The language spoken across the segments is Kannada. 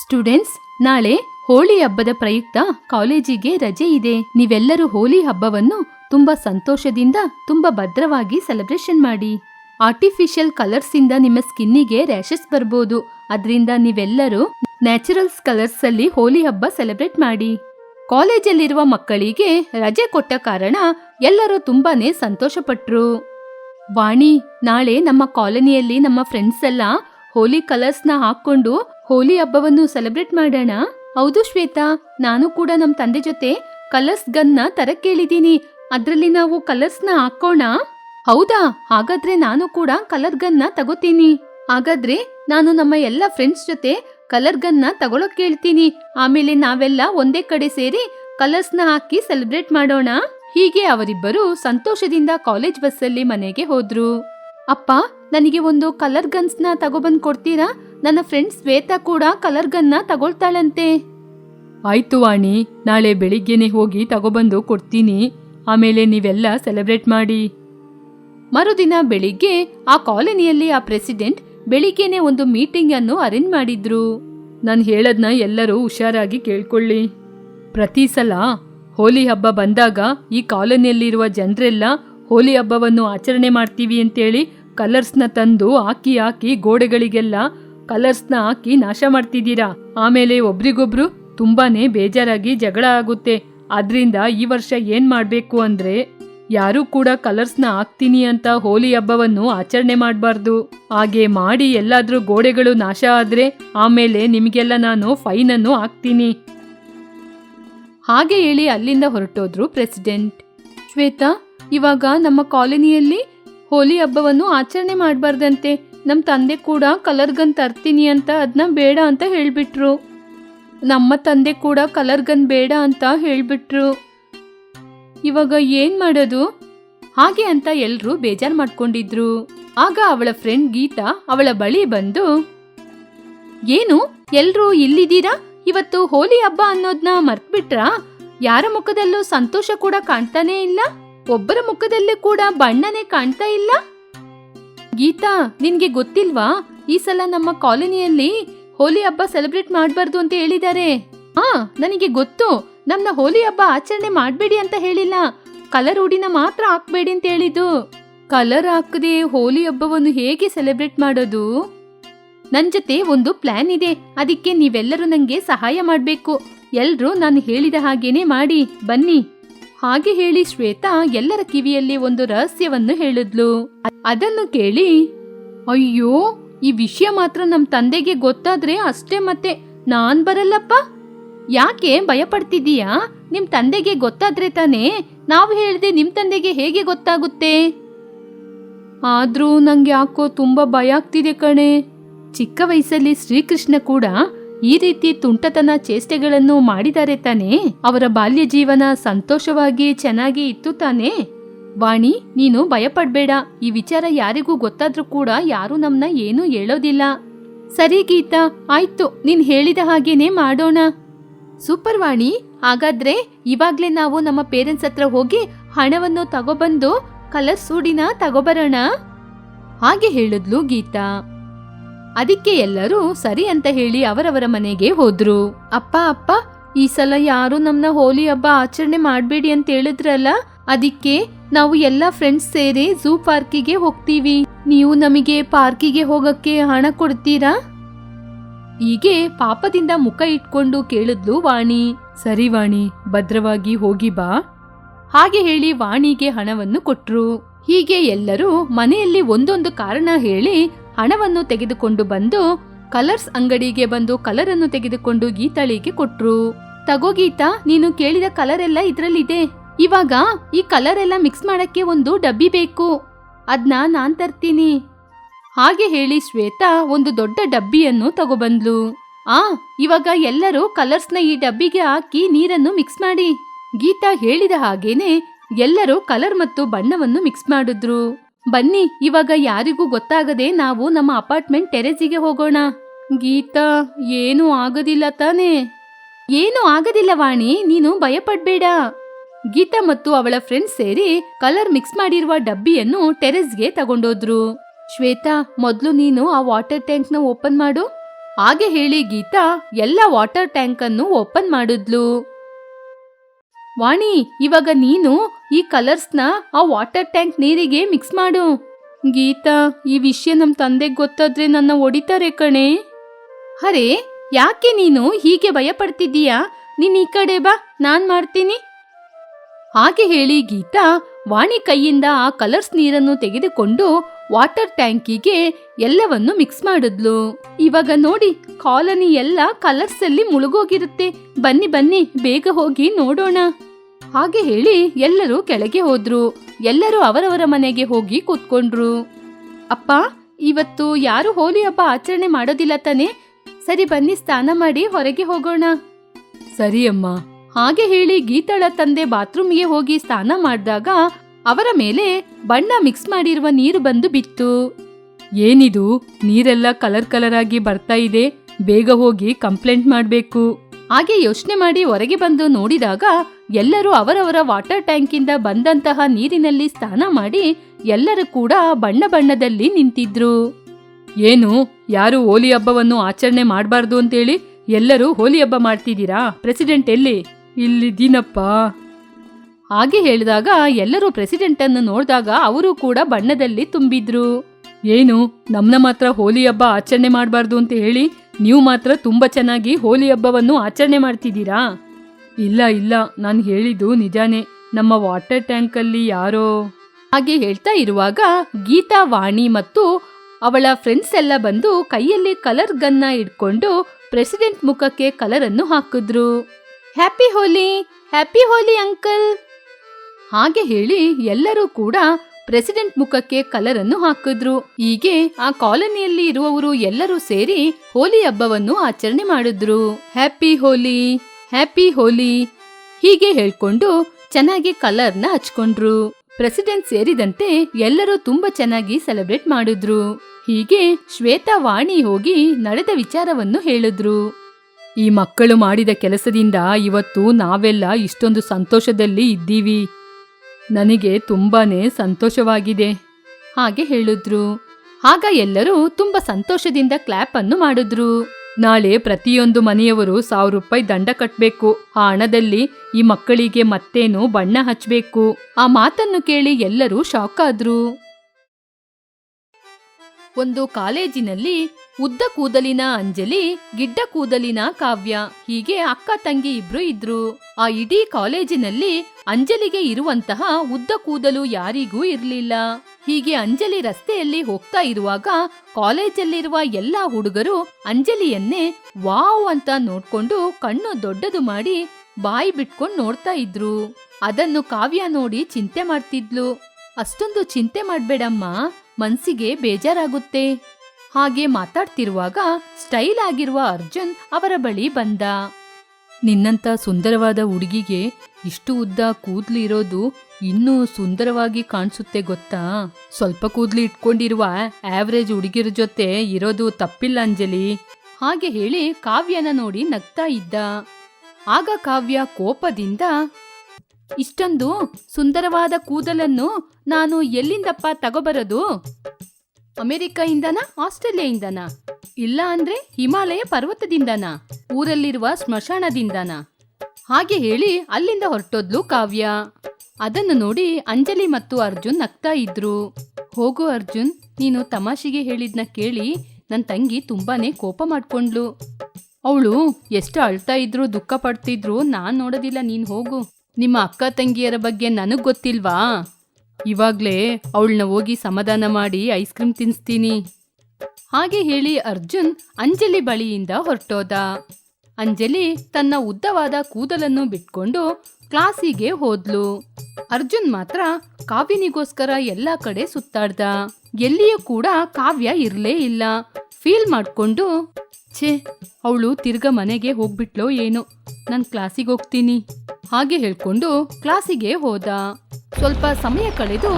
ಸ್ಟೂಡೆಂಟ್ಸ್ ನಾಳೆ ಹೋಳಿ ಹಬ್ಬದ ಪ್ರಯುಕ್ತ ಕಾಲೇಜಿಗೆ ರಜೆ ಇದೆ. ನೀವೆಲ್ಲರೂ ಹೋಳಿ ಹಬ್ಬವನ್ನು ತುಂಬಾ ಸಂತೋಷದಿಂದ, ತುಂಬಾ ಭದ್ರವಾಗಿ ಸೆಲೆಬ್ರೇಷನ್ ಮಾಡಿ. ಆರ್ಟಿಫಿಷಿಯಲ್ ಕಲರ್ಸ್ ಇಂದ ನಿಮ್ಮ ಸ್ಕಿನ್ನಿಗೆ ರ್ಯಾಷಸ್ ಬರ್ಬೋದು. ಅದರಿಂದ ನೀವೆಲ್ಲರೂ ನ್ಯಾಚುರಲ್ಸ್ ಕಲರ್ಸ್ ಅಲ್ಲಿ ಹೋಳಿ ಹಬ್ಬ ಸೆಲೆಬ್ರೇಟ್ ಮಾಡಿ. ಕಾಲೇಜಲ್ಲಿರುವ ಮಕ್ಕಳಿಗೆ ರಜೆ ಕೊಟ್ಟ ಕಾರಣ ಎಲ್ಲರೂ ತುಂಬಾನೇ ಸಂತೋಷಪಟ್ರು. ವಾಣಿ, ನಾಳೆ ನಮ್ಮ ಕಾಲೋನಿಯಲ್ಲಿ ನಮ್ಮ ಫ್ರೆಂಡ್ಸ್ ಎಲ್ಲ ಹೋಲಿ ಕಲರ್ಸ್ನ ಹಾಕೊಂಡು ಹೋಲಿ ಹಬ್ಬವನ್ನು ಸೆಲೆಬ್ರೇಟ್ ಮಾಡೋಣ? ಹೌದು ಶ್ವೇತಾ, ನಾನು ಕೂಡ ನಮ್ಮ ತಂದೆ ಜೊತೆ ಕಲರ್ಸ್ ಗನ್ನ ತರ ಕೇಳಿದೀನಿ ಅದ್ರಲ್ಲಿ ನಾವು ಕಲರ್ಸ್ನ ಹಾಕೋಣ? ಹೌದಾ, ಹಾಗಾದ್ರೆ ನಾನು ಕೂಡ ಕಲರ್ ಗನ್ನ ತಗೋತೀನಿ. ಹಾಗಾದ್ರೆ ನಾನು ನಮ್ಮ ಎಲ್ಲ ಫ್ರೆಂಡ್ಸ್ ಜೊತೆ ಕಲರ್ ಗನ್ನ ತಗೊಳಕ್ ಕೇಳ್ತೀನಿ ಆಮೇಲೆ ನಾವೆಲ್ಲ ಒಂದೇ ಕಡೆ ಸೇರಿ ಕಲರ್ಸ್ನ ಹಾಕಿ ಸೆಲೆಬ್ರೇಟ್ ಮಾಡೋಣ. ಹೀಗೆ ಅವರಿಬ್ಬರು ಸಂತೋಷದಿಂದ ಕಾಲೇಜ್ ಬಸ್ಸಲ್ಲಿ ಮನೆಗೆ ಹೋದ್ರು. ಅಪ್ಪ, ನನಗೆ ಒಂದು ಕಲರ್ ಗನ್ಸ್ನ ತಗೊಬಂದ್ ಕೊಡ್ತೀರಾ? ನನ್ನ ಫ್ರೆಂಡ್ ಶ್ವೇತಾ ಕೂಡ ಕಲರ್ ಗನ್ನ ತಗೊಳ್ತಾಳಂತೆ. ಆಯ್ತು ವಾಣಿ ನಾಳೆ ಬೆಳಿಗ್ಗೆನೆ ಹೋಗಿ ತಗೊಬಂದು ಕೊಡ್ತೀನಿ. ಆಮೇಲೆ ನೀವೆಲ್ಲ ಸೆಲೆಬ್ರೇಟ್ ಮಾಡಿ. ಮರುದಿನ ಬೆಳಿಗ್ಗೆ ಆ ಕಾಲೋನಿಯಲ್ಲಿ ಆ ಪ್ರೆಸಿಡೆಂಟ್ ಬೆಳಿಗ್ಗೆನೆ ಒಂದು ಮೀಟಿಂಗ್ ಅನ್ನು ಅರೇಂಜ್ ಮಾಡಿದ್ರು. ನಾನು ಹೇಳದ್ನ ಎಲ್ಲರೂ ಹುಷಾರಾಗಿ ಕೇಳ್ಕೊಳ್ಳಿ. ಪ್ರತಿ ಸಲ ಹೋಲಿ ಹಬ್ಬ ಬಂದಾಗ ಈ ಕಾಲೋನಿಯಲ್ಲಿರುವ ಜನರೆಲ್ಲ ಹೋಲಿ ಹಬ್ಬವನ್ನು ಆಚರಣೆ ಮಾಡ್ತೀವಿ ಅಂತೇಳಿ ಕಲರ್ಸ್ನ ತಂದು ಹಾಕಿ ಹಾಕಿ ಗೋಡೆಗಳಿಗೆಲ್ಲ ಕಲರ್ಸ್ನ ಹಾಕಿ ನಾಶ ಮಾಡ್ತಿದ್ದೀರಾ? ಆಮೇಲೆ ಒಬ್ರಿಗೊಬ್ರು ತುಂಬಾನೇ ಬೇಜಾರಾಗಿ ಜಗಳ ಆಗುತ್ತೆ. ಆದ್ರಿಂದ ಈ ವರ್ಷ ಏನ್ ಮಾಡ್ಬೇಕು ಅಂದ್ರೆ, ಯಾರೂ ಕೂಡ ಕಲರ್ಸ್ನ ಹಾಕ್ತೀನಿ ಅಂತ ಹೋಲಿ ಹಬ್ಬವನ್ನು ಆಚರಣೆ ಮಾಡಬಾರ್ದು. ಹಾಗೆ ಮಾಡಿ ಎಲ್ಲಾದ್ರೂ ಗೋಡೆಗಳು ನಾಶ ಆದ್ರೆ ಆಮೇಲೆ ನಿಮಗೆಲ್ಲ ನಾನು ಫೈನ್ ಅನ್ನು ಹಾಕ್ತೀನಿ. ಹಾಗೆ ಹೇಳಿ ಅಲ್ಲಿಂದ ಹೊರಟೋದ್ರು ಪ್ರೆಸಿಡೆಂಟ್. ಶ್ವೇತಾ, ಇವಾಗ ನಮ್ಮ ಕಾಲೋನಿಯಲ್ಲಿ ಹೋಲಿ ಹಬ್ಬವನ್ನು ಆಚರಣೆ ಮಾಡಬಾರ್ದಂತೆ. ನಮ್ಮ ತಂದೆ ಕೂಡ ಕಲರ್ ಗನ್ ತರ್ತೀನಿ ಅಂತ ಅದನ್ನ ಬೇಡ ಅಂತ ಹೇಳಿಬಿಟ್ರು. ನಮ್ಮ ತಂದೆ ಕೂಡ ಕಲರ್ ಗನ್ ಬೇಡ ಅಂತ ಹೇಳಿಬಿಟ್ರು. ಇವಾಗ ಏನು ಮಾಡೋದು? ಹಾಗೆ ಅಂತ ಎಲ್ಲರೂ ಬೇಜಾರ್ ಮಾಡ್ಕೊಂಡಿದ್ರು. ಆಗ ಅವಳ ಫ್ರೆಂಡ್ ಗೀತಾ ಅವಳ ಬಳಿ ಬಂದು, ಏನು? ಎಲ್ರೂ ಇಲ್ಲಿದ್ದೀರಾ? ಇವತ್ತು ಹೋಲಿ ಹಬ್ಬ ಅನ್ನೋದ್ನ ಮರ್ತ್ಬಿಟ್ರಾ? ಯಾರ ಮುಖದಲ್ಲೂ ಸಂತೋಷ ಕೂಡ ಕಾಣ್ತಾನೇ ಇಲ್ಲ? ಒಬ್ಬರ ಮುಖದಲ್ಲೂ ಕೂಡ ಬಣ್ಣನೇ ಕಾಣ್ತಾ ಇಲ್ಲ? ಗೀತಾ, ನಿನ್ಗೆ ಗೊತ್ತಿಲ್ವಾ? ಈ ಸಲ ನಮ್ಮ ಕಾಲೋನಿಯಲ್ಲಿ ಹೋಲಿ ಹಬ್ಬ ಸೆಲೆಬ್ರೇಟ್ ಮಾಡಬಾರ್ದು ಅಂತ ಹೇಳಿದ್ದಾರೆ ಹಾ, ನನಗೆ ಗೊತ್ತು. ನಮ್ನ ಹೋಲಿ ಹಬ್ಬ ಆಚರಣೆ ಮಾಡಬೇಡಿ ಅಂತ ಹೇಳಿಲ್ಲ. ಕಲರ್ ಉಡಿನ ಮಾತ್ರ ಹಾಕ್ಬೇಡಿ ಅಂತ ಹೇಳಿದ್ದು. ಕಲರ್ ಹಾಕದೆ ಹೋಲಿ ಹಬ್ಬವನ್ನು ಹೇಗೆ ಸೆಲೆಬ್ರೇಟ್ ಮಾಡೋದು? ನನ್ನ ಜೊತೆ ಒಂದು ಪ್ಲಾನ್ ಇದೆ. ಅದಕ್ಕೆ ನೀವೆಲ್ಲರೂ ನಂಗೆ ಸಹಾಯ ಮಾಡ್ಬೇಕು. ಎಲ್ಲರೂ ನಾನು ಹೇಳಿದ ಹಾಗೇನೆ ಮಾಡಿ. ಬನ್ನಿ. ಹಾಗೆ ಹೇಳಿ ಶ್ವೇತಾ ಎಲ್ಲರ ಕಿವಿಯಲ್ಲಿ ಒಂದು ರಹಸ್ಯವನ್ನು ಹೇಳಿದ್ಲು. ಅದನ್ನು ಕೇಳಿ, ಅಯ್ಯೋ, ಈ ವಿಷಯ ಮಾತ್ರ ನಮ್ಮ ತಂದೆಗೆ ಗೊತ್ತಾದ್ರೆ ಅಷ್ಟೇ ಮತ್ತೆ ನಾನ್ ಬರಲ್ಲಪ್ಪ? ಯಾಕೆ ಭಯ ನಿಮ್ಮ ನಿಮ್ ತಂದೆಗೆ ಗೊತ್ತಾದ್ರೆ ತಾನೇ ನಾವು ಹೇಳಿದೆ ನಿಮ್ ತಂದೆಗೆ ಹೇಗೆ ಗೊತ್ತಾಗುತ್ತೆ? ಆದ್ರೂ ನಂಗೆ ಯಾಕೋ ತುಂಬಾ ಭಯ ಆಗ್ತಿದೆ ಕಣೆ. ಚಿಕ್ಕ ವಯಸ್ಸಲ್ಲಿ ಶ್ರೀಕೃಷ್ಣ ಕೂಡ ಈ ರೀತಿ ತುಂಟತನ ಚೇಷ್ಟೆಗಳನ್ನು ಮಾಡಿದ್ದಾರೆ ತಾನೇ. ಅವರ ಬಾಲ್ಯ ಜೀವನ ಸಂತೋಷವಾಗಿ ಚೆನ್ನಾಗಿ ಇತ್ತು ತಾನೇ. ವಾಣಿ, ನೀನು ಭಯಪಡ್ಬೇಡ. ಈ ವಿಚಾರ ಯಾರಿಗೂ ಗೊತ್ತಾದ್ರೂ ಕೂಡ ಯಾರು ನಮ್ನ ಏನೂ ಹೇಳೋದಿಲ್ಲ. ಸರಿ ಗೀತಾ, ಆಯ್ತು, ನೀನ್ ಹೇಳಿದ ಹಾಗೇನೆ ಮಾಡೋಣ. ಸೂಪರ್ ವಾಣಿ, ಹಾಗಾದ್ರೆ ಇವಾಗ್ಲೇ ನಾವು ನಮ್ಮ ಪೇರೆಂಟ್ಸ್ ಹತ್ರ ಹೋಗಿ ಹಣವನ್ನು ತಗೊಬಂದು ಕಲರ್ ಸೂಡಿನ ತಗೊಬರೋಣ? ಹಾಗೆ ಹೇಳಿದ್ಲು ಗೀತಾ. ಅದಕ್ಕೆ ಎಲ್ಲರೂ ಸರಿ ಅಂತ ಹೇಳಿ ಅವರವರ ಮನೆಗೆ ಹೋದ್ರು. ಅಪ್ಪ ಅಪ್ಪ, ಈ ಸಲ ಯಾರು ನಮ್ನ ಹೋಲಿ ಹಬ್ಬ ಆಚರಣೆ ಮಾಡಬೇಡಿ ಅಂತ ಹೇಳಿದ್ರಲ್ಲ, ಅದಕ್ಕೆ ನಾವು ಎಲ್ಲ ಫ್ರೆಂಡ್ಸ್ ಸೇರಿ ಝೂ ಪಾರ್ಕಿಗೆ ಹೋಗ್ತೀವಿ. ನೀವು ನಮಗೆ ಪಾರ್ಕಿಗೆ ಹೋಗಕ್ಕೆ ಹಣ ಕೊಡ್ತೀರಾ? ಹೀಗೆ ಪಾಪದಿಂದ ಮುಖ ಇಟ್ಕೊಂಡು ಕೇಳಿದ್ಲು ವಾಣಿ. ಸರಿ ವಾಣಿ, ಭದ್ರವಾಗಿ ಹೋಗಿ ಬಾ. ಹಾಗೆ ಹೇಳಿ ವಾಣಿಗೆ ಹಣವನ್ನು ಕೊಟ್ರು. ಹೀಗೆ ಎಲ್ಲರೂ ಮನೆಯಲ್ಲಿ ಒಂದೊಂದು ಕಾರಣ ಹೇಳಿ ಹಣವನ್ನು ತೆಗೆದುಕೊಂಡು ಬಂದು ಕಲರ್ಸ್ ಅಂಗಡಿಗೆ ಬಂದು ಕಲರ್ ಅನ್ನು ತೆಗೆದುಕೊಂಡು ಗೀತಾಳಿಗೆ ಕೊಟ್ರು. ತಗೋ ಗೀತಾ, ನೀನು ಕೇಳಿದ ಕಲರ್ ಎಲ್ಲ ಇದ್ರಲ್ಲಿದೆ. ಇವಾಗ ಈ ಕಲರ್ ಎಲ್ಲ ಮಿಕ್ಸ್ ಮಾಡಕ್ಕೆ ಒಂದು ಡಬ್ಬಿ ಬೇಕು. ಅದ್ನ ನಾನು ತರ್ತೀನಿ. ಹಾಗೆ ಹೇಳಿ ಶ್ವೇತಾ ಒಂದು ದೊಡ್ಡ ಡಬ್ಬಿಯನ್ನು ತಗೊಬಂದ್ಲು. ಆ, ಇವಾಗ ಎಲ್ಲರೂ ಕಲರ್ಸ್ನ ಈ ಡಬ್ಬಿಗೆ ಹಾಕಿ ನೀರನ್ನು ಮಿಕ್ಸ್ ಮಾಡಿ. ಗೀತಾ ಹೇಳಿದ ಹಾಗೇನೆ ಎಲ್ಲರೂ ಕಲರ್ ಮತ್ತು ಬಣ್ಣವನ್ನು ಮಿಕ್ಸ್ ಮಾಡಿದ್ರು. ಬನ್ನಿ, ಇವಾಗ ಯಾರಿಗೂ ಗೊತ್ತಾಗದೆ ನಾವು ನಮ್ಮ ಅಪಾರ್ಟ್ಮೆಂಟ್ ಟೆರೆಸಿಗೆ ಹೋಗೋಣ. ಗೀತಾ, ಏನೂ ಆಗೋದಿಲ್ಲ ತಾನೇ. ಏನೂ ಆಗೋದಿಲ್ಲ ವಾಣಿ, ನೀನು ಭಯಪಡ್ಬೇಡ. ಗೀತಾ ಮತ್ತು ಅವಳ ಫ್ರೆಂಡ್ಸ್ ಸೇರಿ ಕಲರ್ ಮಿಕ್ಸ್ ಮಾಡಿರುವ ಡಬ್ಬಿಯನ್ನು ಟೆರೆಸ್ಗೆ ತಗೊಂಡೋದ್ರು. ಶ್ವೇತಾ, ಮೊದಲು ನೀನು ಆ ವಾಟರ್ ಟ್ಯಾಂಕ್ನ ಓಪನ್ ಮಾಡು. ಹಾಗೆ ಹೇಳಿ ಗೀತಾ ಎಲ್ಲ ವಾಟರ್ ಟ್ಯಾಂಕ್ ಅನ್ನು ಓಪನ್ ಮಾಡಿದ್ಲು. ವಾಣಿ, ಇವಾಗ ನೀನು ಈ ಕಲರ್ಸ್ನ ಆ ವಾಟರ್ ಟ್ಯಾಂಕ್ ನೀರಿಗೆ ಮಿಕ್ಸ್ ಮಾಡು. ಗೀತಾ, ಈ ವಿಷಯ ನಮ್ಮ ತಂದೆಗೆ ಗೊತ್ತಾದ್ರೆ ನನ್ನ ಒಡಿತಾರೆ ಕಣೆ. ಅರೆ ಯಾಕೆ ನೀನು ಹೀಗೆ ಭಯ ಪಡ್ತಿದ್ದೀಯಾ ನೀನ್ ಈ ಕಡೆ ಬಾ, ನಾನ್ ಮಾಡ್ತೀನಿ. ಹಾಗೆ ಹೇಳಿ ಗೀತಾ ವಾಣಿ ಕೈಯಿಂದ ಆ ಕಲರ್ಸ್ ನೀರನ್ನು ತೆಗೆದುಕೊಂಡು ವಾಟರ್ ಟ್ಯಾಂಕಿಗೆ ಎಲ್ಲವನ್ನು ಮಿಕ್ಸ್ ಮಾಡಿದ್ಲು. ಇವಾಗ ನೋಡಿ, ಕಾಲನಿ ಎಲ್ಲ ಕಲರ್ಸ್ ಅಲ್ಲಿ ಮುಳುಗೋಗಿರುತ್ತೆ. ಬನ್ನಿ ಬನ್ನಿ, ಬೇಗ ಹೋಗಿ ನೋಡೋಣ. ಹಾಗೆ ಹೇಳಿ ಎಲ್ಲರೂ ಕೆಳಗೆ ಹೋದ್ರು. ಎಲ್ಲರೂ ಅವರವರ ಮನೆಗೆ ಹೋಗಿ ಕೂತ್ಕೊಂಡ್ರು. ಅಪ್ಪ, ಇವತ್ತು ಯಾರು ಹೋಲಿ ಹಬ್ಬ ಆಚರಣೆ ಮಾಡೋದಿಲ್ಲ ತಾನೆ? ಸರಿ ಬನ್ನಿ, ಸ್ನಾನ ಮಾಡಿ ಹೊರಗೆ ಹೋಗೋಣ. ಸರಿ ಅಮ್ಮ. ಹಾಗೆ ಹೇಳಿ ಗೀತಾಳ ತಂದೆ ಬಾತ್ರೂಮ್ಗೆ ಹೋಗಿ ಸ್ನಾನ ಮಾಡಿದಾಗ ಅವರ ಮೇಲೆ ಬಣ್ಣ ಮಿಕ್ಸ್ ಮಾಡಿರುವ ನೀರು ಬಂದು ಬಿತ್ತು. ಏನಿದು? ನೀರೆಲ್ಲ ಕಲರ್ ಕಲರ್ ಆಗಿ ಬರ್ತಾ ಇದೆ. ಬೇಗ ಹೋಗಿ ಕಂಪ್ಲೇಂಟ್ ಮಾಡಬೇಕು. ಹಾಗೆ ಯೋಚನೆ ಮಾಡಿ ಹೊರಗೆ ಬಂದು ನೋಡಿದಾಗ ಎಲ್ಲರೂ ಅವರವರ ವಾಟರ್ ಟ್ಯಾಂಕಿಂದ ಬಂದಂತಹ ನೀರಿನಲ್ಲಿ ಸ್ನಾನ ಮಾಡಿ ಎಲ್ಲರೂ ಕೂಡ ಬಣ್ಣ ಬಣ್ಣದಲ್ಲಿ ನಿಂತಿದ್ರು. ಏನು? ಯಾರು ಹೋಲಿ ಹಬ್ಬವನ್ನು ಆಚರಣೆ ಮಾಡಬಾರ್ದು ಅಂತೇಳಿ ಎಲ್ಲರೂ ಹೋಲಿ ಹಬ್ಬ ಮಾಡ್ತಿದ್ದೀರಾ? ಪ್ರೆಸಿಡೆಂಟ್ ಎಲ್ಲಿ? ಇಲ್ಲಿದ್ದೀನಪ್ಪ. ಹಾಗೆ ಹೇಳಿದಾಗ ಎಲ್ಲರೂ ಪ್ರೆಸಿಡೆಂಟ್ ಅನ್ನು ನೋಡಿದಾಗ ಅವರು ಕೂಡ ಬಣ್ಣದಲ್ಲಿ ತುಂಬಿದ್ರು. ಏನು, ನಮ್ನ ಮಾತ್ರ ಹೋಲಿ ಹಬ್ಬ ಆಚರಣೆ ಮಾಡಬಾರ್ದು ಅಂತ ಹೇಳಿ ನೀವು ಮಾತ್ರ ತುಂಬಾ ಚೆನ್ನಾಗಿ ಹೋಲಿ ಹಬ್ಬವನ್ನು ಆಚರಣೆ ಮಾಡ್ತಿದ್ದೀರಾ? ಇಲ್ಲ ಇಲ್ಲ, ನಾನು ಹೇಳಿದ್ದು ನಿಜಾನೇ, ನಮ್ಮ ವಾಟರ್ ಟ್ಯಾಂಕಲ್ಲಿ ಯಾರೋ. ಹಾಗೆ ಹೇಳ್ತಾ ಇರುವಾಗ ಗೀತಾ, ವಾಣಿ ಮತ್ತು ಅವಳ ಫ್ರೆಂಡ್ಸ್ ಎಲ್ಲ ಬಂದು ಕೈಯಲ್ಲಿ ಕಲರ್ ಗನ್ನ ಇಟ್ಕೊಂಡು ಪ್ರೆಸಿಡೆಂಟ್ ಮುಖಕ್ಕೆ ಕಲರನ್ನು ಹಾಕಿದ್ರು. Happy Holi happy Holi uncle ಹಾಗೆ ಹೇಳಿ ಎಲ್ಲರೂ ಕೂಡ ಪ್ರೆಸಿಡೆಂಟ್ ಮುಖಕ್ಕೆ ಕಲರ್ ಅನ್ನು ಹಾಕಿದ್ರು. ಹೀಗೆ ಆ ಕಾಲೋನಿಯಲ್ಲಿ ಇರುವವರು ಎಲ್ಲರೂ ಸೇರಿ ಹೋಲಿ ಹಬ್ಬವನ್ನು ಆಚರಣೆ ಮಾಡಿದ್ರು. ಹ್ಯಾಪಿ ಹೋಲಿ ಹ್ಯಾಪಿ ಹೋಲಿ ಹೀಗೆ ಹೇಳ್ಕೊಂಡು ಚೆನ್ನಾಗಿ ಕಲರ್ನ ಹಚ್ಕೊಂಡ್ರು. ಪ್ರೆಸಿಡೆಂಟ್ ಸೇರಿದಂತೆ ಎಲ್ಲರೂ ತುಂಬಾ ಚೆನ್ನಾಗಿ ಸೆಲೆಬ್ರೇಟ್ ಮಾಡಿದ್ರು. ಹೀಗೆ ಶ್ವೇತಾ ವಾಣಿ ಹೋಗಿ ನಡೆದ ವಿಚಾರವನ್ನು ಹೇಳಿದ್ರು. ಈ ಮಕ್ಕಳು ಮಾಡಿದ ಕೆಲಸದಿಂದ ಇವತ್ತು ನಾವೆಲ್ಲ ಇಷ್ಟೊಂದು ಸಂತೋಷದಲ್ಲಿ ಇದ್ದೀವಿ. ನನಗೆ ತುಂಬಾನೇ ಸಂತೋಷವಾಗಿದೆ. ಹಾಗೆ ಹೇಳಿದ್ರು. ಆಗ ಎಲ್ಲರೂ ತುಂಬ ಸಂತೋಷದಿಂದ ಕ್ಲಾಪ್ ಅನ್ನು ಮಾಡಿದ್ರು. ನಾಳೆ ಪ್ರತಿಯೊಂದು ಮನೆಯವರು ಸಾವಿರ ರೂಪಾಯಿ ದಂಡ ಕಟ್ಟಬೇಕು ಆ ಹಣದಲ್ಲಿ ಈ ಮಕ್ಕಳಿಗೆ ಮತ್ತೇನು ಬಣ್ಣ ಹಚ್ಚಬೇಕು ಆ ಮಾತನ್ನು ಕೇಳಿ ಎಲ್ಲರೂ ಶಾಕ್ ಆದ್ರು. ಒಂದು ಕಾಲೇಜಿನಲ್ಲಿ ಉದ್ದ ಕೂದಲಿನ ಅಂಜಲಿ, ಗಿಡ್ಡ ಕೂದಲಿನ ಕಾವ್ಯ. ಹೀಗೆ ಅಕ್ಕ, ತಂಗಿ ಇಬ್ರು ಇದ್ರು. ಆ ಇಡೀ ಕಾಲೇಜಿನಲ್ಲಿ ಅಂಜಲಿಗೆ ಇರುವಂತಹ ಉದ್ದ ಕೂದಲು ಯಾರಿಗೂ ಇರ್ಲಿಲ್ಲ. ಹೀಗೆ ಅಂಜಲಿ ರಸ್ತೆಯಲ್ಲಿ ಹೋಗ್ತಾ ಇರುವಾಗ ಕಾಲೇಜಲ್ಲಿರುವ ಎಲ್ಲಾ ಹುಡುಗರು ಅಂಜಲಿಯನ್ನೇ ವಾವ್ ಅಂತ ನೋಡ್ಕೊಂಡು ಕಣ್ಣು ದೊಡ್ಡದು ಮಾಡಿ ಬಾಯಿ ಬಿಟ್ಕೊಂಡು ನೋಡ್ತಾ ಇದ್ರು. ಅದನ್ನು ಕಾವ್ಯ ನೋಡಿ ಚಿಂತೆ ಮಾಡ್ತಿದ್ಲು. ಅಷ್ಟೊಂದು ಚಿಂತೆ ಮಾಡ್ಬೇಡಮ್ಮ, ಮನ್ಸಿಗೆ ಬೇಜಾರಾಗುತ್ತೆ. ಹಾಗೆ ಮಾತಾಡ್ತಿರುವಾಗ ಸ್ಟೈಲ್ ಆಗಿರುವ ಅರ್ಜುನ್ ಅವರ ಬಳಿ ಬಂದ. ನಿನ್ನಂತ ಸುಂದರವಾದ ಹುಡುಗಿಗೆ ಇಷ್ಟು ಉದ್ದ ಕೂದ್ಲು ಇರೋದು ಇನ್ನೂ ಸುಂದರವಾಗಿ ಕಾಣಿಸುತ್ತೆ ಗೊತ್ತಾ? ಸ್ವಲ್ಪ ಕೂದ್ಲು ಇಟ್ಕೊಂಡಿರುವ ಆವ್ರೇಜ್ ಹುಡುಗಿರ ಜೊತೆ ಇರೋದು ತಪ್ಪಿಲ್ಲ ಅಂಜಲಿ. ಹಾಗೆ ಹೇಳಿ ಕಾವ್ಯನ ನೋಡಿ ನಗ್ತಾ ಇದ್ದ. ಆಗ ಕಾವ್ಯ ಕೋಪದಿಂದ, ಇಷ್ಟೊಂದು ಸುಂದರವಾದ ಕೂದಲನ್ನು ನಾನು ಎಲ್ಲಿಂದಪ್ಪ ತಗೋಬರೋದು? ಅಮೆರಿಕಯಿಂದನಾ, ಆಸ್ಟ್ರೇಲಿಯಾಯಿಂದನಾ? ಇಲ್ಲ ಅಂದ್ರೆ ಹಿಮಾಲಯ ಪರ್ವತದಿಂದನಾ? ಊರಲ್ಲಿರುವ ಸ್ಮಶಾನದಿಂದನಾ? ಹಾಗೆ ಹೇಳಿ ಅಲ್ಲಿಂದ ಹೊರಟೋದ್ಲು ಕಾವ್ಯ. ಅದನ್ನು ನೋಡಿ ಅಂಜಲಿ ಮತ್ತು ಅರ್ಜುನ್ ನಗ್ತಾ ಇದ್ರು. ಹೋಗು ಅರ್ಜುನ್, ನೀನು ತಮಾಷೆಗೆ ಹೇಳಿದ್ನ ಕೇಳಿ ನನ್ನ ತಂಗಿ ತುಂಬಾನೇ ಕೋಪ ಮಾಡ್ಕೊಂಡ್ಲು. ಅವಳು ಎಷ್ಟು ಅಳ್ತಾ ಇದ್ರು, ದುಃಖ ಪಡ್ತಿದ್ರು, ನಾನ್ ನೋಡೋದಿಲ್ಲ, ನೀನ್ ಹೋಗು. ನಿಮ್ಮ ಅಕ್ಕ ತಂಗಿಯರ ಬಗ್ಗೆ ನನಗ್ ಗೊತ್ತಿಲ್ವಾ? ಇವಾಗ್ಲೇ ಅವಳನ್ನ ಹೋಗಿ ಸಮಾಧಾನ ಮಾಡಿ ಐಸ್ ಕ್ರೀಮ್ ತಿನ್ಸ್ತೀನಿ. ಹಾಗೆ ಹೇಳಿ ಅರ್ಜುನ್ ಅಂಜಲಿ ಬಳಿಯಿಂದ ಹೊರಟೋದ. ಅಂಜಲಿ ತನ್ನ ಉದ್ದವಾದ ಕೂದಲನ್ನು ಬಿಟ್ಕೊಂಡು ಕ್ಲಾಸಿಗೆ ಹೋದ್ಲು. ಅರ್ಜುನ್ ಮಾತ್ರ ಕಾವ್ಯನಿಗೋಸ್ಕರ ಎಲ್ಲ ಕಡೆ ಸುತ್ತಾಡ್ದ. ಎಲ್ಲಿಯೂ ಕೂಡ ಕಾವ್ಯ ಇರಲೇ ಇಲ್ಲ. ಫೀಲ್ ಮಾಡ್ಕೊಂಡು, ಛೇ, ಅವಳು ತಿರ್ಗ ಮನೆಗೆ ಹೋಗ್ಬಿಟ್ಲೋ ಏನೋ, ನಾನು ಕ್ಲಾಸಿಗೆ ಹೋಗ್ತೀನಿ. ಹಾಗೆ ಹೇಳ್ಕೊಂಡು ಕ್ಲಾಸಿಗೆ ಹೋದ. ಸ್ವಲ್ಪ ಸಮಯ ಕಳೆದು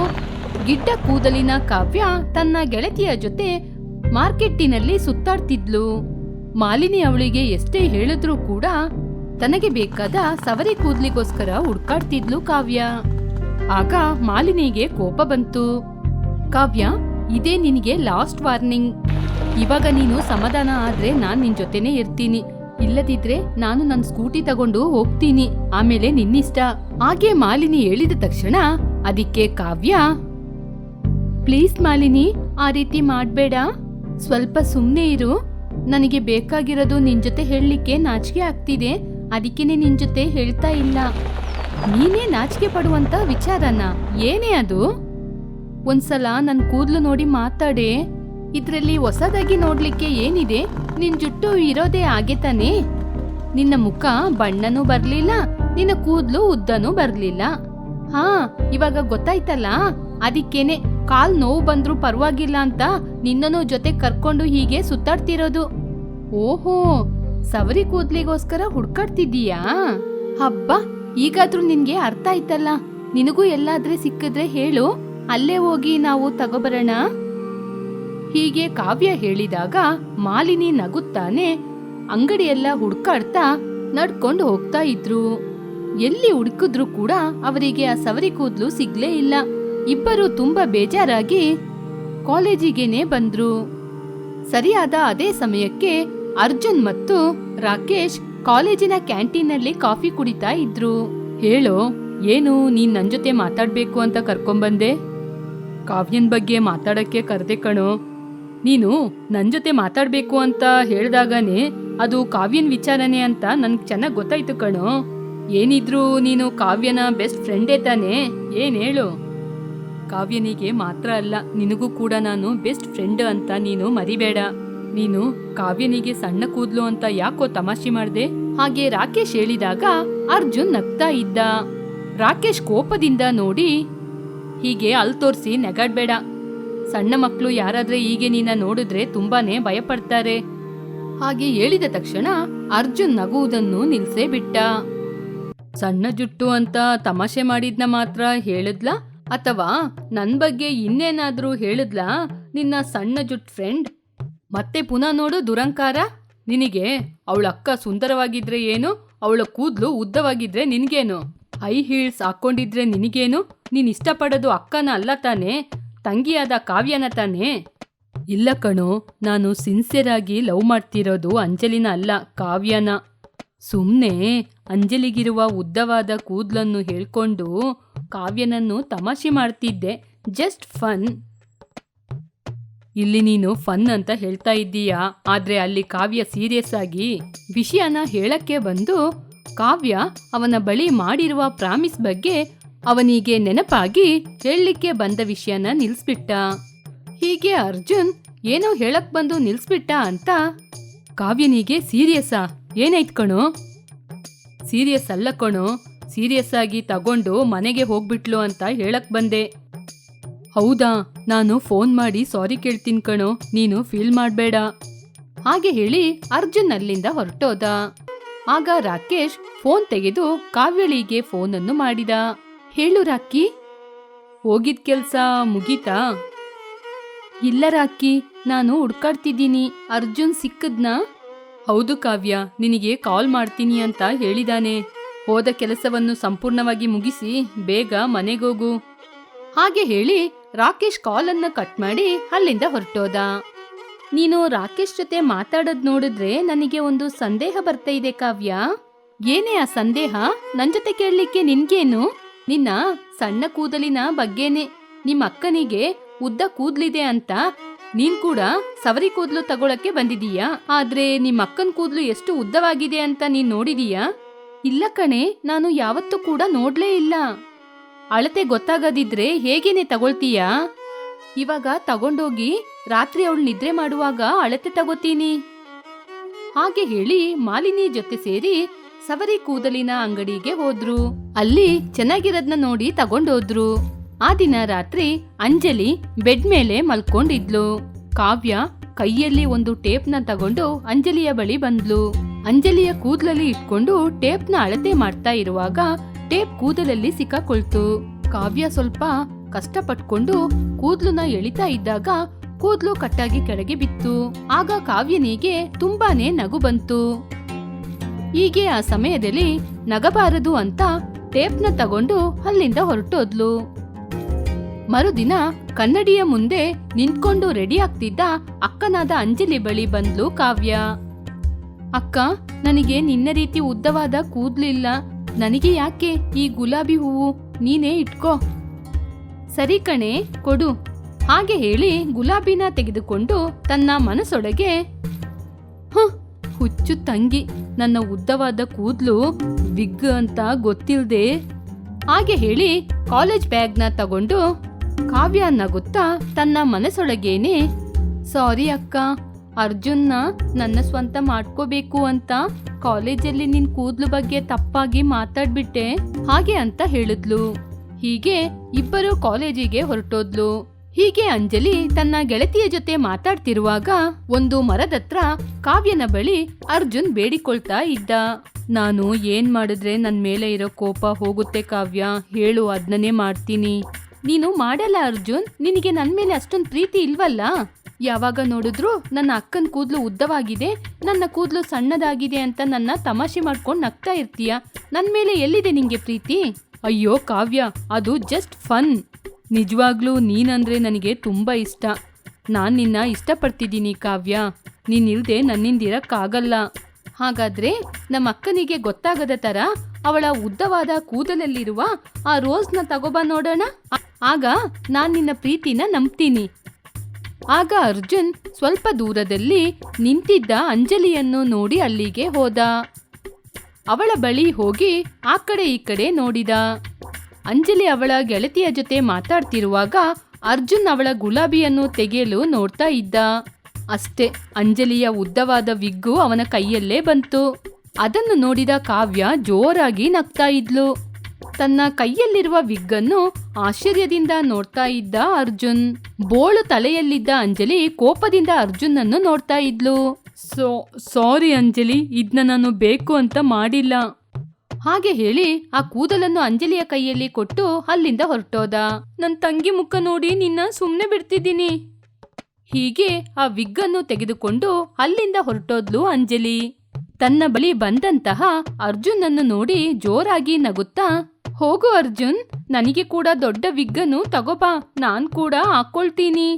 ಗಿಡ್ಡ ಕೂದಲಿನ ಕಾವ್ಯ ತನ್ನ ಗೆಳತಿಯ ಜೊತೆ ಮಾರ್ಕೆಟ್ಟಿನಲ್ಲಿ ಸುತ್ತಾಡ್ತಿದ್ಲು. ಮಾಲಿನಿ ಅವಳಿಗೆ ಎಷ್ಟೇ ಹೇಳಿದ್ರೂ ಕೂಡ ತನಗೆ ಬೇಕಾದ ಸವರಿ ಕೂದಲಿಗೋಸ್ಕರ ಹುಡ್ಕಾಡ್ತಿದ್ಲು ಕಾವ್ಯ. ಆಗ ಮಾಲಿನಿಗೆ ಕೋಪ ಬಂತು. ಕಾವ್ಯ, ಇದೇ ನಿನಗೆ ಲಾಸ್ಟ್ ವಾರ್ನಿಂಗ್. ಇವಾಗ ನೀನು ಸಮಾಧಾನ ಆದ್ರೆ ನಾನ್ ನಿನ್ ಜೊತೆನೆ ಇರ್ತೀನಿ. ಇಲ್ಲದಿದ್ರೆ ನಾನು ನನ್ನ ಸ್ಕೂಟಿ ತಗೊಂಡು ಹೋಗ್ತೀನಿ. ಆಮೇಲೆ ನಿನ್ನಿಷ್ಟ. ಹಾಗೆ ಮಾಲಿನಿ ಹೇಳಿದ ತಕ್ಷಣ ಅದಕ್ಕೆ ಕಾವ್ಯ, ಪ್ಲೀಸ್ ಮಾಲಿನಿ, ಆ ರೀತಿ ಮಾಡ್ಬೇಡ. ಸ್ವಲ್ಪ ಸುಮ್ಮನೆ ಇರು. ನನಗೆ ಬೇಕಾಗಿರೋದು ನಿನ್ ಜೊತೆ ಹೇಳಲಿಕ್ಕೆ ನಾಚಿಕೆ ಆಗ್ತಿದೆ. ಅದಕ್ಕೇನೆ ನಿನ್ ಜೊತೆ ಹೇಳ್ತಾ ಇಲ್ಲ. ನೀನೇ ನಾಚಿಕೆ ಪಡುವಂತ ವಿಚಾರನ. ಏನೇ ಅದು? ಒಂದ್ಸಲ ನನ್ನ ಕೂದ್ಲು ನೋಡಿ ಮಾತಾಡೆ. ಇದ್ರಲ್ಲಿ ಹೊಸದಾಗಿ ನೋಡ್ಲಿಕ್ಕೆ ಏನಿದೆ? ನಿನ್ ಜುಟ್ಟು ಇರೋದೇ ಹಾಗೆ ತಾನೇ. ನಿನ್ನ ಮುಖ ಬಣ್ಣನೂ ಬರ್ಲಿಲ್ಲ, ನಿನ್ನ ಕೂದ್ಲು ಉದ್ದನೂ ಬರ್ಲಿಲ್ಲ. ಹಾ, ಇವಾಗ ಗೊತ್ತಾಯ್ತಲ್ಲ? ಅದಕ್ಕೇನೆ ಕಾಲ್ ನೋವು ಬಂದ್ರೂ ಪರವಾಗಿಲ್ಲ ಅಂತ ನಿನ್ನನು ಜೊತೆ ಕರ್ಕೊಂಡು ಹೀಗೆ ಸುತ್ತಾಡ್ತಿರೋದು. ಓಹೋ, ಸವರಿ ಕೂದ್ಲಿಗೋಸ್ಕರ ಹುಡ್ಕಾಡ್ತಿದ್ದೀಯಾ? ಹಬ್ಬ, ಈಗಾದ್ರೂ ನಿನ್ಗೆ ಅರ್ಥ ಆಯ್ತಲ್ಲ? ನಿನಗೂ ಎಲ್ಲಾದ್ರೆ ಸಿಕ್ಕಿದ್ರೆ ಹೇಳು, ಅಲ್ಲೇ ಹೋಗಿ ನಾವು ತಗೋಬರೋಣ. ಹೀಗೆ ಕಾವ್ಯ ಹೇಳಿದಾಗ ಮಾಲಿನಿ ನಗುತ್ತಾನೆ. ಅಂಗಡಿಯೆಲ್ಲ ಹುಡ್ಕಾಡ್ತಾ ನಡ್ಕೊಂಡು ಹೋಗ್ತಾ ಇದ್ರು. ಎಲ್ಲಿ ಹುಡುಕಿದ್ರು ಕೂಡ ಅವರಿಗೆ ಆ ಸವರಿ ಕೂದ್ಲು ಸಿಗ್ಲೇ ಇಲ್ಲ. ಇಬ್ಬರು ತುಂಬಾ ಬೇಜಾರಾಗಿ ಕಾಲೇಜಿಗೆನೆ ಬಂದ್ರು. ಸರಿಯಾದ ಅದೇ ಸಮಯಕ್ಕೆ ಅರ್ಜುನ್ ಮತ್ತು ರಾಕೇಶ್ ಕಾಲೇಜಿನ ಕ್ಯಾಂಟೀನಲ್ಲಿ ಕಾಫಿ ಕುಡಿತಾ ಇದ್ರು. ಹೇಳೋ, ಏನು ನೀನ್ ನನ್ ಜೊತೆ ಮಾತಾಡ್ಬೇಕು ಅಂತ ಕರ್ಕೊಂಬಂದೆ? ಕಾವ್ಯನ್ ಬಗ್ಗೆ ಮಾತಾಡಕ್ಕೆ ಕರೆದೆ ಕಣೋ. ನೀನು ನನ್ ಜೊತೆ ಮಾತಾಡ್ಬೇಕು ಅಂತ ಹೇಳ್ದಾಗನೇ ಅದು ಕಾವ್ಯನ್ ವಿಚಾರನೆ ಅಂತ ನನ್ಗೆ ಚೆನ್ನಾಗ್ ಗೊತ್ತಾಯ್ತು ಕಣೋ. ಏನಿದ್ರೂ ನೀನು ಕಾವ್ಯನ ಬೆಸ್ಟ್ ಫ್ರೆಂಡೇ ತಾನೇ? ಏನ್ ಹೇಳು? ಕಾವ್ಯನಿಗೆ ಮಾತ್ರ ಅಲ್ಲ, ನಿನಗೂ ಕೂಡ ನಾನು ಬೆಸ್ಟ್ ಫ್ರೆಂಡ್ ಅಂತ ನೀನು ಮರಿಬೇಡ. ನೀನು ಕಾವ್ಯನಿಗೆ ಸಣ್ಣ ಕೂದ್ಲು ಅಂತ ಯಾಕೋ ತಮಾಷೆ ಮಾಡ್ದೆ? ಹಾಗೆ ರಾಕೇಶ್ ಹೇಳಿದಾಗ ಅರ್ಜುನ್ ನಗ್ತಾ ಇದ್ದ. ರಾಕೇಶ್ ಕೋಪದಿಂದ ನೋಡಿ, ಹೀಗೆ ಅಲ್ ತೋರಿಸಿ ನೆಗಾಡ್ಬೇಡ. ಸಣ್ಣ ಮಕ್ಕಳು ಯಾರಾದ್ರೆ ಹೀಗೆ ನಿನ್ನ ನೋಡಿದ್ರೆ ತುಂಬಾನೇ ಭಯಪಡ್ತಾರೆ. ಹಾಗೆ ಹೇಳಿದ ತಕ್ಷಣ ಅರ್ಜುನ್ ನಗುವುದನ್ನು ನಿಲ್ಸೇ ಬಿಟ್ಟ. ಸಣ್ಣ ಜುಟ್ಟು ಅಂತ ತಮಾಷೆ ಮಾಡಿದ್ನ ಮಾತ್ರ ಹೇಳಿದ್ಲಾ? ಅಥವಾ ನನ್ ಬಗ್ಗೆ ಇನ್ನೇನಾದ್ರೂ ಹೇಳಿದ್ಲಾ ನಿನ್ನ ಸಣ್ಣ ಜುಟ್ ಫ್ರೆಂಡ್? ಮತ್ತೆ ಪುನಃ ನೋಡು ದುರಂಕಾರ. ನಿನಗೆ ಅವಳ ಅಕ್ಕ ಸುಂದರವಾಗಿದ್ರೆ ಏನು? ಅವಳ ಕೂದಲು ಉದ್ದವಾಗಿದ್ರೆ ನಿನಗೇನು? ಹೈ ಹೀಲ್ಸ್ ಹಾಕೊಂಡಿದ್ರೆ ನಿನಗೇನು? ನೀನ್ ಇಷ್ಟಪಡೋದು ಅಕ್ಕನ ಅಲ್ಲ ತಾನೇ. ತಂಗಿಯಾದ ಕಾವ್ಯನ ತಾನೇ? ಇಲ್ಲ ಕಣೋ, ನಾನು ಸಿನ್ಸಿಯರ್ ಆಗಿ ಲವ್ ಮಾಡ್ತಿರೋದು ಅಂಜಲಿನ ಅಲ್ಲ, ಕಾವ್ಯನ. ಸುಮ್ಮನೆ ಅಂಜಲಿಗಿರುವ ಉದ್ದವಾದ ಕೂದ್ಲನ್ನು ಹೇಳ್ಕೊಂಡು ಕಾವ್ಯನನ್ನು ತಮಾಷೆ ಮಾಡ್ತಿದ್ದೆ ಜಸ್ಟ್ ಫನ್ ಇಲ್ಲಿ ನೀನು ಫನ್ ಅಂತ ಹೇಳ್ತಾ ಇದ್ದೀಯಾ? ಆದರೆ ಅಲ್ಲಿ ಕಾವ್ಯ ಸೀರಿಯಸ್ ಆಗಿ ವಿಷಯನ ಹೇಳಕ್ಕೆ ಬಂದು ಕಾವ್ಯ ಅವನ ಬಳಿ ಮಾಡಿರುವ ಪ್ರಾಮಿಸ್ ಬಗ್ಗೆ ಅವನಿಗೆ ನೆನಪಾಗಿ ಹೇಳಲಿಕ್ಕೆ ಬಂದ ವಿಷಯನ ನಿಲ್ಸ್ಬಿಟ್ಟ. ಹೀಗೆ ಅರ್ಜುನ್ ಏನೋ ಹೇಳಕ್ ಬಂದು ನಿಲ್ಸ್ಬಿಟ್ಟ ಅಂತ ಕಾವ್ಯನಿಗೆ ಸೀರಿಯಸ್ಸಾ ಏನಾಯ್ತು ಕಣೋ? ಸೀರಿಯಸ್ ಅಲ್ಲ ಕಣೋ, ಸೀರಿಯಸ್ ಆಗಿ ತಗೊಂಡು ಮನೆಗೆ ಹೋಗ್ಬಿಟ್ಲು ಅಂತ ಹೇಳಕ್ ಬಂದೆ. ಹೌದಾ, ನಾನು ಫೋನ್ ಮಾಡಿ ಸಾರಿ ಕೇಳ್ತೀನಿ ಕಣೋ, ನೀನು ಫೀಲ್ ಮಾಡಬೇಡ. ಹಾಗೆ ಹೇಳಿ ಅರ್ಜುನ್ ಅಲ್ಲಿಂದ ಹೊರಟೋದ. ಆಗ ರಾಕೇಶ್ ಫೋನ್ ತೆಗೆದು ಕಾವ್ಯಳಿಗೆ ಫೋನನ್ನು ಮಾಡಿದ. ಹೇಳು ರಾಕಿ. ಹೋಗಿದ್ ಕೆಲ್ಸ ಮುಗೀತಾ? ಇಲ್ಲ ರಾಕಿ, ನಾನು ಹುಡ್ಕಾಡ್ತಿದ್ದೀನಿ. ಅರ್ಜುನ್ ಸಿಕ್ಕದ್ನ? ಹೌದು ಕಾವ್ಯ, ನಿನಗೆ ಕಾಲ್ ಮಾಡ್ತೀನಿ ಅಂತ ಹೇಳಿದಾನೆ. ಹೋದ ಕೆಲಸವನ್ನು ಸಂಪೂರ್ಣವಾಗಿ ಮುಗಿಸಿ ಬೇಗ ಮನೆಗೋಗು. ಹಾಗೆ ಹೇಳಿ ರಾಕೇಶ್ ಕಾಲನ್ನು ಕಟ್ ಮಾಡಿ ಅಲ್ಲಿಂದ ಹೊರಟೋದ. ನೀನು ರಾಕೇಶ್ ಜೊತೆ ಮಾತಾಡೋದ್ ನೋಡಿದ್ರೆ ನನಗೆ ಒಂದು ಸಂದೇಹ ಬರ್ತಾ ಇದೆ ಕಾವ್ಯ. ಏನೇ ಆ ಸಂದೇಹ? ನನ್ ಜೊತೆ ಕೇಳಲಿಕ್ಕೆ ನಿನ್ಗೇನು? ನಿನ್ನ ಸಣ್ಣ ಕೂದಲಿನ ಬಗ್ಗೆನೆ ನಿಮ್ಮ ಅಕ್ಕನಿಗೆ ಉದ್ದ ಕೂದ್ಲಿದೆ ಅಂತ ನೀನ್ ಕೂಡ ಸವರಿ ಕೂದಲು ತಗೊಳಕ್ಕೆ ಬಂದಿದೀಯಾ? ಆದ್ರೆ ನಿಮ್ಮ ಅಕ್ಕನ ಕೂದಲು ಎಷ್ಟು ಉದ್ದವಾಗಿದೆ ಅಂತ ನೀನ್ ನೋಡಿದೀಯಾ? ಇಲ್ಲ ಕಣೆ, ನಾನು ಯಾವತ್ತೂ ಕೂಡ ನೋಡ್ಲೇ ಇಲ್ಲ. ಅಳತೆ ಗೊತ್ತಾಗದಿದ್ರೆ ಹೇಗೇನೆ ತಗೊಳ್ತೀಯಾ? ಇವಾಗ ತಗೊಂಡೋಗಿ ರಾತ್ರಿ ಅವಳು ನಿದ್ರೆ ಮಾಡುವಾಗ ಅಳತೆ ತಗೋತೀನಿ. ಹಾಗೆ ಹೇಳಿ ಮಾಲಿನಿ ಜೊತೆ ಸೇರಿ ಸವರಿ ಕೂದಲಿನ ಅಂಗಡಿಗೆ ಹೋದ್ರು. ಅಲ್ಲಿ ಚೆನ್ನಾಗಿರೋದ್ನ ನೋಡಿ ತಗೊಂಡೋದ್ರು. ಆ ದಿನ ರಾತ್ರಿ ಅಂಜಲಿ ಬೆಡ್ ಮೇಲೆ ಮಲ್ಕೊಂಡಿದ್ಲು. ಕಾವ್ಯ ಕೈಯಲ್ಲಿ ಒಂದು ಟೇಪ್ನ ತಗೊಂಡು ಅಂಜಲಿಯ ಬಳಿ ಬಂದ್ಲು. ಅಂಜಲಿಯ ಕೂದಲಲ್ಲಿ ಇಟ್ಕೊಂಡು ಟೇಪ್ನ ಅಳತೆ ಮಾಡ್ತಾ ಇರುವಾಗ ಟೇಪ್ ಕೂದಲಲ್ಲಿ ಸಿಕ್ಕಾಕೊಳ್ತು. ಕಾವ್ಯ ಸ್ವಲ್ಪ ಕಷ್ಟಪಟ್ಕೊಂಡು ಕೂದ್ಲುನ ಎಳಿತಾ ಇದ್ದಾಗ ಕೂದ್ಲು ಕಟ್ಟಾಗಿ ಕೆಳಗೆ ಬಿತ್ತು. ಆಗ ಕಾವ್ಯನಿಗೆ ತುಂಬಾನೇ ನಗು ಬಂತು. ಹೀಗೆ ಆ ಸಮಯದಲ್ಲಿ ನಗಬಾರದು ಅಂತ ಟೇಪ್ನ ತಗೊಂಡು ಅಲ್ಲಿಂದ ಹೊರಟೋದ್ಲು. ಮರುದಿನ ಕನ್ನಡಿಯ ಮುಂದೆ ನಿಂತ್ಕೊಂಡು ರೆಡಿ ಆಗ್ತಿದ್ದ ಅಕ್ಕನಾದ ಅಂಜಲಿ ಬಳಿ ಬಂದ್ಲು ಕಾವ್ಯ. ಅಕ್ಕ, ನನಗೆ ನಿನ್ನ ರೀತಿ ಉದ್ದವಾದ ಕೂದ್ಲಿಲ್ಲ. ನನಗೆ ಯಾಕೆ ಈ ಗುಲಾಬಿ ಹೂವು? ನೀನೇ ಇಟ್ಕೋ. ಸರಿ ಕಣೆ, ಕೊಡು. ಹಾಗೆ ಹೇಳಿ ಗುಲಾಬಿನ ತೆಗೆದುಕೊಂಡು ತನ್ನ ಮನಸ್ಸೊಳಗೆ ಹ ಹುಚ್ಚು ತಂಗಿ, ನನ್ನ ಉದ್ದವಾದ ಕೂದಲು ವಿಗ್ ಅಂತ ಗೊತ್ತಿಲ್ದೆ? ಹಾಗೆ ಹೇಳಿ ಕಾಲೇಜ್ ಬ್ಯಾಗ್ನ ತಗೊಂಡು ಕಾವ್ಯ ನಗುತ್ತಾ ತನ್ನ ಮನಸ್ಸೊಳಗೇನೆ, ಸಾರಿ ಅಕ್ಕ, ಅರ್ಜುನ್ನ ನನ್ನ ಸ್ವಂತ ಮಾಡ್ಕೋಬೇಕು ಅಂತ ಕಾಲೇಜಲ್ಲಿ ನಿನ್ ಕೂದ್ಲು ಬಗ್ಗೆ ತಪ್ಪಾಗಿ ಮಾತಾಡ್ಬಿಟ್ಟೆ, ಹಾಗೆ ಅಂತ ಹೇಳಿದ್ಲು. ಹೀಗೆ ಇಬ್ಬರು ಕಾಲೇಜಿಗೆ ಹೊರಟೋದ್ಲು. ಹೀಗೆ ಅಂಜಲಿ ತನ್ನ ಗೆಳತಿಯ ಜೊತೆ ಮಾತಾಡ್ತಿರುವಾಗ ಒಂದು ಮರದತ್ರ ಕಾವ್ಯನ ಬಳಿ ಅರ್ಜುನ್ ಬೇಡಿಕೊಳ್ತಾ ಇದ್ದ. ನಾನು ಏನ್ ಮಾಡಿದ್ರೆ ನನ್ ಮೇಲೆ ಇರೋ ಕೋಪ ಹೋಗುತ್ತೆ ಕಾವ್ಯ, ಹೇಳು ಅದ್ನೇ ಮಾಡ್ತೀನಿ. ನೀನು ಮಾಡಲ್ಲ ಅರ್ಜುನ್, ನಿನಗೆ ನನ್ ಮೇಲೆ ಅಷ್ಟೊಂದು ಪ್ರೀತಿ ಇಲ್ವಲ್ಲ? ಯಾವಾಗ ನೋಡಿದ್ರು ನನ್ನ ಅಕ್ಕನ ಕೂದ್ಲು ಉದ್ದವಾಗಿದೆ, ನನ್ನ ಕೂದ್ಲು ಸಣ್ಣದಾಗಿದೆ ಅಂತ ನನ್ನ ತಮಾಷೆ ಮಾಡ್ಕೊಂಡು ನಗ್ತಾ ಇರ್ತೀಯ? ನನ್ ಮೇಲೆ ಎಲ್ಲಿದೆ ನಿಂಗೆ ಪ್ರೀತಿ? ಅಯ್ಯೋ ಕಾವ್ಯ, ಅದು ಜಸ್ಟ್ ಫನ್. ನಿಜವಾಗ್ಲೂ ನೀನಂದ್ರೆ ನನಗೆ ತುಂಬ ಇಷ್ಟ. ನಾನು ನಿನ್ನ ಇಷ್ಟಪಡ್ತಿದ್ದೀನಿ ಕಾವ್ಯ. ನೀನಿಲ್ದೆ ನನ್ನಿಂದಿರಕ್ಕಾಗಲ್ಲ ಹಾಗಾದ್ರೆ ನಮ್ಮ ಅಕ್ಕನಿಗೆ ಗೊತ್ತಾಗದ ತರ ಅವಳ ಉದ್ದವಾದ ಕೂದಲಲ್ಲಿರುವ ಆ ರೋಸ್ನ ತಗೋಬಾ ನೋಡೋಣ. ಆಗ ನಾನ್ ನಿನ್ನ ಪ್ರೀತಿನ ನಂಬ್ತೀನಿ. ಆಗ ಅರ್ಜುನ್ ಸ್ವಲ್ಪ ದೂರದಲ್ಲಿ ನಿಂತಿದ್ದ ಅಂಜಲಿಯನ್ನು ನೋಡಿ ಅಲ್ಲಿಗೆ ಹೋದ. ಅವಳ ಬಳಿ ಹೋಗಿ ಆ ಕಡೆ ಈ ಕಡೆ ನೋಡಿದ. ಅಂಜಲಿ ಅವಳ ಗೆಳತಿಯ ಜೊತೆ ಮಾತಾಡ್ತಿರುವಾಗ ಅರ್ಜುನ್ ಅವಳ ಗುಲಾಬಿಯನ್ನು ತೆಗೆಯಲು ನೋಡ್ತಾ ಇದ್ದ. ಅಷ್ಟೇ, ಅಂಜಲಿಯ ಉದ್ದವಾದ ವಿಗ್ಗು ಅವನ ಕೈಯಲ್ಲೇ ಬಂತು. ಅದನ್ನು ನೋಡಿದ ಕಾವ್ಯ ಜೋರಾಗಿ ನಗ್ತಾ ಇದ್ಲು. ತನ್ನ ಕೈಯಲ್ಲಿರುವ ವಿಗ್ಗನ್ನು ಆಶ್ಚರ್ಯದಿಂದ ನೋಡ್ತಾ ಇದ್ದ ಅರ್ಜುನ್. ಬೋಳು ತಲೆಯಲ್ಲಿದ್ದ ಅಂಜಲಿ ಕೋಪದಿಂದ ಅರ್ಜುನನ್ನು ನೋಡ್ತಾ ಇದ್ಲು. ಸೋ ಸಾರಿ ಅಂಜಲಿ ಇದನ್ನ ನಾನು ಬೇಕು ಅಂತ ಮಾಡಿಲ್ಲ. ಹಾಗೆ ಹೇಳಿ ಆ ಕೂದಲನ್ನು ಅಂಜಲಿಯ ಕೈಯಲ್ಲಿ ಕೊಟ್ಟು ಅಲ್ಲಿಂದ ಹೊರಟೋದ. ನನ್ ತಂಗಿ ಮುಖ ನೋಡಿ ನಿನ್ನ ಸುಮ್ನೆ ಬಿಡ್ತಿದ್ದೀನಿ. ಹೀಗೆ ಆ ವಿಗ್ಗನ್ನು ತೆಗೆದುಕೊಂಡು ಅಲ್ಲಿಂದ ಹೊರಟೋದ್ಲು ಅಂಜಲಿ. ತನ್ನ ಬಳಿ ಬಂದಂತಹ ಅರ್ಜುನನ್ನು ನೋಡಿ ಜೋರಾಗಿ ನಗುತ್ತಾ, ಹೋಗು ಅರ್ಜುನ್, ನನಗೆ ಕೂಡ ದೊಡ್ಡ ವಿಗ್ಗನ್ನು ತಗೋಬಾ, ನಾನ್ ಕೂಡ ಹಾಕೊಳ್ತೀನಿ.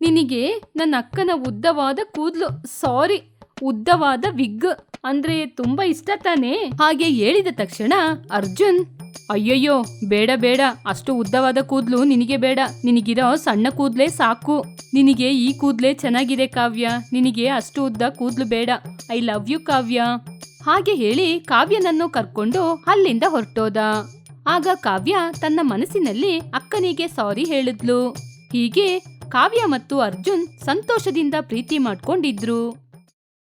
ನಿನಗೆ ನನ್ನ ಅಕ್ಕನ ಉದ್ದವಾದ ಕೂದಲು, ಸಾರಿ ಉದ್ದವಾದ ವಿಗ್ ಅಂದ್ರೆ ತುಂಬಾ ಇಷ್ಟ ತಾನೇ? ಹಾಗೆ ಹೇಳಿದ ತಕ್ಷಣ, ಅರ್ಜುನ್, ಅಯ್ಯಯ್ಯೋ, ಬೇಡ ಬೇಡ. ಅಷ್ಟು ಉದ್ದವಾದ ಕೂದ್ಲು ನಿನಗೆ ಬೇಡ. ನಿನಗಿರೋ ಸಣ್ಣ ಕೂದ್ಲೇ ಸಾಕು. ನಿನಗೆ ಈ ಕೂದ್ಲೇ ಚೆನ್ನಾಗಿದೆ ಕಾವ್ಯ. ನಿನಗೆ ಅಷ್ಟು ಉದ್ದ ಕೂದ್ಲು ಬೇಡ. I love you Kavya. ಹಾಗೆ ಹೇಳಿ ಕಾವ್ಯನನ್ನು ಕರ್ಕೊಂಡು ಅಲ್ಲಿಂದ ಹೊರಟೋದ. ಆಗ ಕಾವ್ಯ ತನ್ನ ಮನಸ್ಸಿನಲ್ಲಿ ಅಕ್ಕನಿಗೆ ಸಾರಿ ಹೇಳಿದ್ಲು. ಹೀಗೆ ಕಾವ್ಯ ಮತ್ತು ಅರ್ಜುನ್ ಸಂತೋಷದಿಂದ ಪ್ರೀತಿ ಮಾಡ್ಕೊಂಡಿದ್ರು.